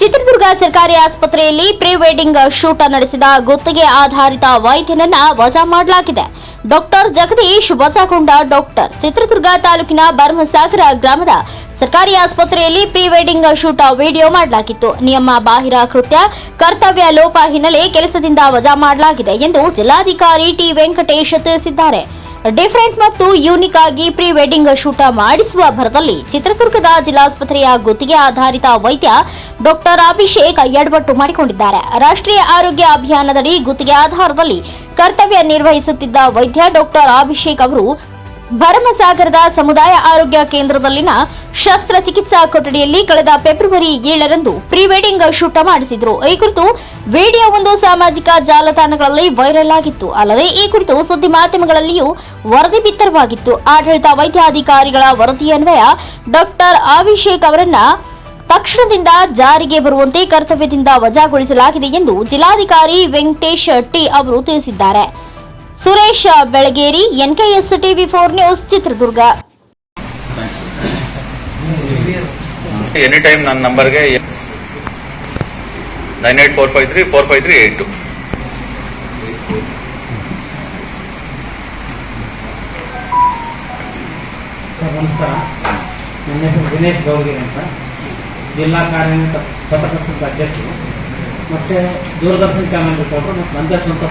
ಚಿತ್ರದುರ್ಗ ಸರ್ಕಾರಿ ಆಸ್ಪತ್ರೆಯಲ್ಲಿ pre wedding shoot ನಡೆಸಿದ ಗುತ್ತಿಗೆ ಆಧಾರಿತ ವೈದ್ಯನನ್ನ ವಜಾ ಮಾಡಲಾಗಿದೆ. ಡಾಕ್ಟರ್ ಜಗದೀಶ್ ವಜಾಗೊಂಡ ಡಾಕ್ಟರ್ ಚಿತ್ರದುರ್ಗ ತಾಲೂಕಿನ ಬರ್ಮಸಾಗರ ಗ್ರಾಮದ ಸರ್ಕಾರಿ ಆಸ್ಪತ್ರೆಯಲ್ಲಿ ಪ್ರೀ ವೆಡ್ಡಿಂಗ್ ಶೂಟ್ ವಿಡಿಯೋ ಮಾಡಲಾಗಿತ್ತು. ನಿಯಮ, ಬಾಹಿರ, ಕೃತ್ಯ, ಕರ್ತವ್ಯ, ಲೋಪ ಹಿನ್ನೆಲೆ ಕೆಲಸದಿಂದ ವಜಾ ಮಾಡಲಾಗಿದೆ ಎಂದು ಜಿಲ್ಲಾಧಿಕಾರಿ ಟಿ ವೆಂಕಟೇಶ್ ತಿಳಿಸಿದ್ದಾರೆ. ಡಿಫರೆಂಟ್ ಮತ್ತು ಯೂನಿಕ್ ಆಗಿ ಪ್ರೀ ವೆಡ್ಡಿಂಗ್ ಶೂಟ ಮಾಡಿಸುವ ಭರದಲ್ಲಿ ಚಿತ್ರದುರ್ಗದ ಜಿಲ್ಲಾಸ್ಪತ್ರೆಯ ಗುತ್ತಿಗೆ ಆಧಾರಿತ ವೈದ್ಯ ಡಾಕ್ಟರ್ ಅಭಿಷೇಕ್ ಎಡವಟ್ಟು ಮಾಡಿಕೊಂಡಿದ್ದಾರೆ. ರಾಷ್ಟ್ರೀಯ ಆರೋಗ್ಯ ಅಭಿಯಾನದಡಿ ಗುತ್ತಿಗೆ ಆಧಾರದಲ್ಲಿ ಕರ್ತವ್ಯ ನಿರ್ವಹಿಸುತ್ತಿದ್ದ ವೈದ್ಯ ಡಾಕ್ಟರ್ ಅಭಿಷೇಕ್ ಅವರು ಭರಮಸಾಗರದ ಸಮುದಾಯ ಆರೋಗ್ಯ ಕೇಂದ್ರದಲ್ಲಿನ ಶಸ್ತ್ರಚಿಕಿತ್ಸಾ ಕೊಠಡಿಯಲ್ಲಿ ಕಳೆದ ಫೆಬ್ರವರಿ ಏಳರಂದು ಪ್ರೀ ವೆಡ್ಡಿಂಗ್ ಶೂಟ ಮಾಡಿಸಿದ್ರು. ಈ ಕುರಿತು ವಿಡಿಯೋ ಒಂದು ಸಾಮಾಜಿಕ ಜಾಲತಾಣಗಳಲ್ಲಿ ವೈರಲ್ ಆಗಿತ್ತು. ಅಲ್ಲದೆ ಈ ಕುರಿತು ಸುದ್ದಿ ಮಾಧ್ಯಮಗಳಲ್ಲಿಯೂ ವರದಿ ಬಿತ್ತರವಾಗಿತ್ತು. ಆಡಳಿತ ವೈದ್ಯಾಧಿಕಾರಿಗಳ ವರದಿಯನ್ವಯ ಡಾಕ್ಟರ್ ಅಭಿಷೇಕ್ ಅವರನ್ನ ತಕ್ಷಣದಿಂದ ಜಾರಿಗೆ ಬರುವಂತೆ ಕರ್ತವ್ಯದಿಂದ ವಜಾಗೊಳಿಸಲಾಗಿದೆ ಎಂದು ಜಿಲ್ಲಾಧಿಕಾರಿ ವೆಂಕಟೇಶ್ ಟಿ ಅವರು ತಿಳಿಸಿದ್ದಾರೆ. Suresh Belageri NKS TV four news Chitradurga. Any time ನನ್ನ ನಂಬರ್ಗೆ nine eight four five three four five three eight two. ನಮಸ್ಕಾರ. ನನ್ನ ಹೆಸರು ದಿನೇಶ್ ಗೌರಿ ಅಂತ. ಜಿಲ್ಲಾ ಕಾರ್ಯನಿರತ ಪತ್ರಕರ್ತರ ಅಧ್ಯಕ್ಷರು ಮತ್ತು ದೂರದರ್ಶನ ಚಾನಲ್ ರಿಪೋರ್ಟರ್ ಮತ್ತು ನಂದೇ ಸ್ವಂತ